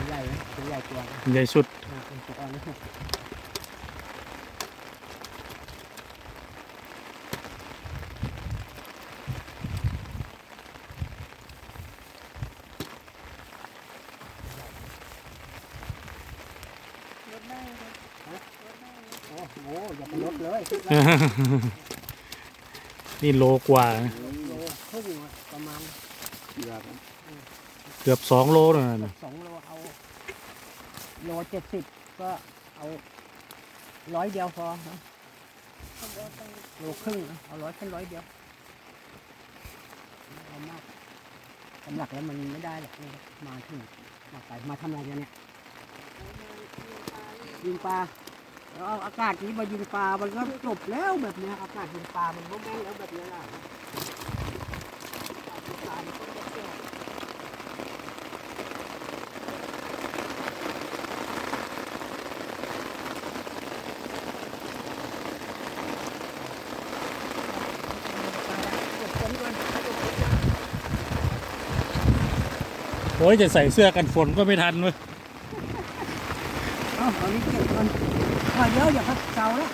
ตัวใหญ่นะตัวใหญ่กว่าใหญ่สุดอ่าเป็นตัวอ่อนนะโอ้โหอย่าไปลดเลยคิดว่านี่โลกว่านะโลครึ่งอะประมาณเกือบเกือบสองโลแล้วนะสอง โลเจ็ดสิบก็เอาร้อยเดียวพอนะโลครึ่งนะเอาร้อยแค่ร้อยเดียวเอามากสำหลักแล้วมันไม่ได้หรอกนี่มาถึงมาไปมาทำอะไรกันเนี่ยยิงปลาแล้วอาอากาศนี้มายิงปลา มันก็จบแล้วแบบเนี้ยอากาศยิงปลา มันก็แม่งแล้วแบบเนี้ยนะปลามันก็จะแก่ โอ้ยจะใส่เสื้อกันฝนก็ไม่ทันเว้ย เอาเอนนี้เก็บก่อนพอเยอะอย่าพักเก่าแล้ว